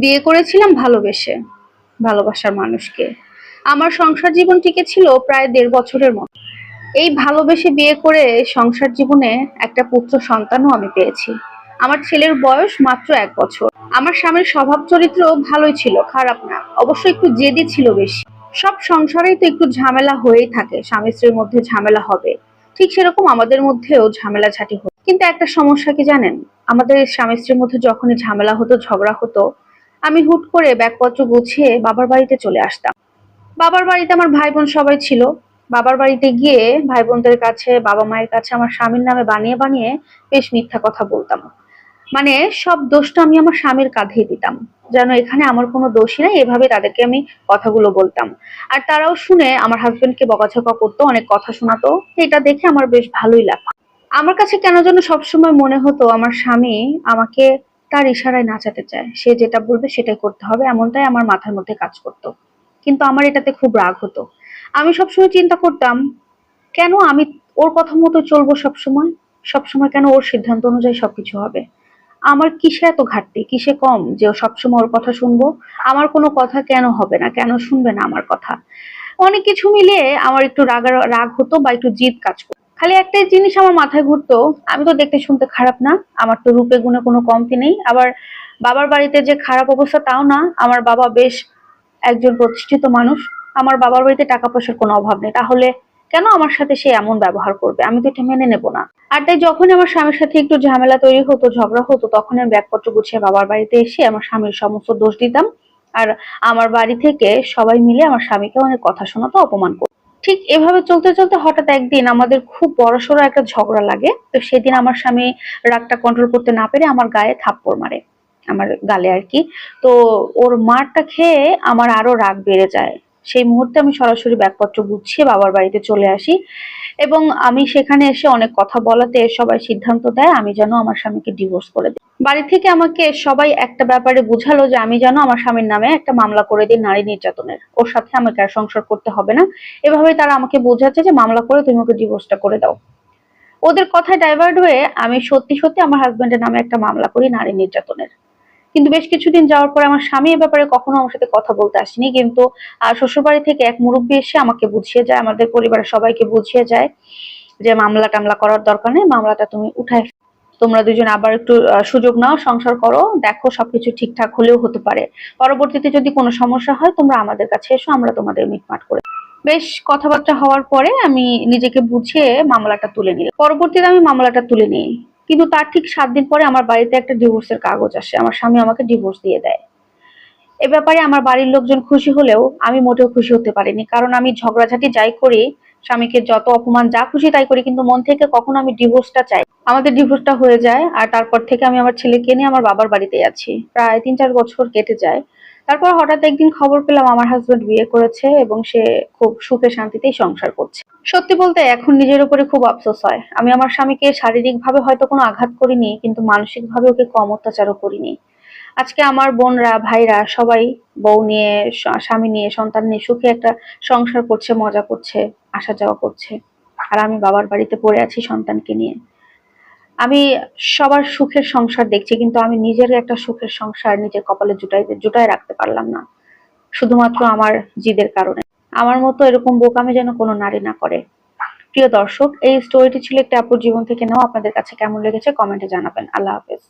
বিয়ে করেছিলাম ভালোবেসে, ভালোবাসার মানুষকে। আমার সংসার জীবন টিকে ছিল প্রায় দেড় বছরের মতো। এই ভালোবেসে বিয়ে করে সংসার জীবনে একটা পুত্র সন্তানও আমি পেয়েছি। আমার ছেলের বয়স মাত্র এক বছর। আমার স্বামীর স্বভাব চরিত্র ভালোই ছিল, খারাপ না। অবশ্য একটু জেদি ছিল বেশি। সব সংসারেই তো একটু ঝামেলা হয়েই থাকে, স্বামী স্ত্রীর মধ্যে ঝামেলা হবে। ঠিক সেরকম আমাদের মধ্যেও ঝামেলা ঝাঁটি হতো। কিন্তু একটা সমস্যা কি জানেন? আমাদের স্বামী স্ত্রীর মধ্যে যখনই ঝামেলা হতো, ঝগড়া হতো আমি হুট করে ব্যাগপত্র গুছিয়ে বাবার বাড়িতে চলে আসতাম। বাবার বাড়িতে আমার ভাই বোন সবাই ছিল। বাবার বাড়িতে গিয়ে ভাই বোনদের কাছে, বাবা মায়ের কাছে আমার স্বামীর নামে বানিয়ে বানিয়ে বেশ মিথ্যা কথা বলতাম। মানে সব দোষটা আমি আমার স্বামীর কাঁধেই দিতাম। যেন এখানে আমার কোনো দোষই নাই, এভাবে তাদেরকে আমি কথাগুলো বলতাম। আর তারাও শুনে আমার হাজবেন্ডকে বকাঝকা করতো, অনেক কথা শোনাতো। এটা দেখে আমার বেশ ভালোই লাগতো। আমার কাছে কেন যেন সবসময় মনে হতো আমার স্বামী আমাকে তার ইশারায় নাচাতে চায়। সে যেটা বলবে সেটাই করতে হবে, এমনটাই আমার মাথার মধ্যে কাজ করতো। কিন্তু আমার এটাতে খুব রাগ হতো। আমি সবসময় চিন্তা করতাম, কেন আমি ওর কথা মতো চলবো সবসময়? সবসময় কেন ওর সিদ্ধান্ত অনুযায়ী সবকিছু হবে? আমার কিসে এত ঘাটতি? কিসে কম যে সবসময় ওর কথা শুনব? আমার কোনো কথা কেন হবে না? কেন শুনবে না আমার কথা? অনেক কিছু মিলিয়ে আমার একটু রাগ রাগ হতো বা একটু জিদ কাজ করতো। খালি একটাই জিনিস আমার মাথায় ঘুরতো, আমি তো দেখতে শুনতে খারাপ না, আমার তো রূপে গুণে কোনো কমতি নেই। আবার বাবার বাড়িতে যে খারাপ অবস্থা তাও না, আমার বাবা বেশ একজন প্রতিষ্ঠিত মানুষ, আমার বাবার বাড়িতে টাকা পয়সার কোনো অভাব নেই। তাহলে কেন আমার সাথে সে এমন ব্যবহার করবে? আমি তো এটা মেনে নেব না। আর তাই যখনই আমার স্বামীর সাথে একটু ঝামেলা তৈরি হতো, ঝগড়া হতো তখন আমি ব্যাগপত্র গুছিয়ে বাবার বাড়িতে এসে আমার স্বামীর সমস্ত দোষ দিতাম। আর আমার বাড়ি থেকে সবাই মিলে আমার স্বামীকে অনেক কথা শোনাতো, অপমান করতো। ঠিক এভাবে চলতে চলতে হঠাৎ একদিন আমাদের খুব বড়সড় একটা ঝগড়া লাগে। তো সেদিন আমার স্বামী রাগটা কন্ট্রোল করতে না পেরে আমার গায়ে থাপ্পড় মারে, আমার গালে আর কি। তো ওর মারটা খেয়ে আমার আরও রাগ বেড়ে যায়। সেই মুহূর্তে আমি সরাসরি ব্যাগপত্র গুছিয়ে বাবার বাড়িতে চলে আসি। এবং আমি সেখানে এসে অনেক কথা বলাতে সবাই সিদ্ধান্ত দেয়, আমি যেন আমার স্বামীকে ডিভোর্স করে দিই। বাড়ি থেকে আমাকে সবাই একটা ব্যাপারে বুঝালো যে আমি যেন আমার স্বামীর নামে একটা মামলা করে দিই নারী নির্যাতনের। ওর সাথে আমাকে আর সংসার করতে হবে না। এভাবে তারা আমাকে বোঝাচ্ছে যে মামলা করে তুমি ওকে ডিভোর্সটা করে দাও। ওদের কথায় ডাইভার্ট হয়ে আমি সত্যি সত্যি আমার হাজবেন্ডের নামে একটা মামলা করি নারী নির্যাতনের। কিন্তু বেশ কিছুদিন যাওয়ার পরে আমার স্বামী এ ব্যাপারে কখনো আমার সাথে কথা বলতে আসেনি। কিন্তু শ্বশুরবাড়ি থেকে এক মুরব্বী এসে আমাকে বুঝিয়ে যায়, আমাদের পরিবারের সবাইকে বুঝিয়ে যায় যে মামলা টামলা করার দরকার নেই, মামলাটা তুমি উঠায় তোমরা দুজন আবার একটু সুযোগ নাও, সংসার করো, দেখো সবকিছু ঠিকঠাক হলেও হতে পারে। পরবর্তীতে যদি কোনো সমস্যা হয়, তোমরা আমাদের কাছে এসো, আমরা তোমাদের মিটমাট করে বেশ কথাবার্তা হওয়ার পরে আমি নিজেকে বুঝিয়ে মামলাটা তুলে নিই পরবর্তীতে আমি মামলাটা তুলে নিই। কিন্তু তার ঠিক সাত দিন পরে আমার বাড়িতে একটা ডিভোর্সের কাগজ আসে। আমার স্বামী আমাকে ডিভোর্স দিয়ে দেয়। এ ব্যাপারে আমার বাড়ির লোকজন খুশি হলেও আমি মোটেও খুশি হতে পারিনি। কারণ আমি ঝগড়াঝাটি যাই করি, স্বামীকে যত অপমান যা খুশি তাই করি, কিন্তু মন থেকে কখনো আমি ডিভোর্সটা চাই আমাদের ডিভোর্সটা হয়ে যায় আর তারপর থেকে আমি আমার ছেলেকে নিয়ে আমার বাবার বাড়িতে আছি। প্রায় তিন চার বছর কেটে যায়। তারপর হঠাৎ একদিন খবর পেলাম আমার হাজবেন্ড বিয়ে করেছে এবং সে খুব সুখে শান্তিতেই সংসার করছে। সত্যি বলতে এখন নিজের উপরে খুব আফসোস হয়। আমি আমার স্বামীকে শারীরিক ভাবে হয়তো কোনো আঘাত করিনি, কিন্তু মানসিক ভাবে ওকে কম অত্যাচারও করিনি। আজকে আমার বোনরা, ভাইরা সবাই বউ নিয়ে স্বামী নিয়ে, সন্তান নিয়ে সুখে একটা সংসার করছে, মজা করছে, আসা যাওয়া করছে। আর আমি বাবার বাড়িতে পড়ে আছি সন্তানকে নিয়ে। আমি সবার সুখের সংসার দেখছি, কিন্তু আমি নিজের একটা সুখের সংসার নিজের কপালে জুটাই জুটাই রাখতে পারলাম না। শুধুমাত্র আমার জিদের কারণে। আমার মতো এরকম বোকামি যেন কোনো নারী না করে। প্রিয় দর্শক, এই স্টোরিটি ছিল একটি আপুর জীবন থেকে নেওয়া। আপনাদের কাছে কেমন লেগেছে কমেন্টে জানাবেন। আল্লাহ হাফেজ।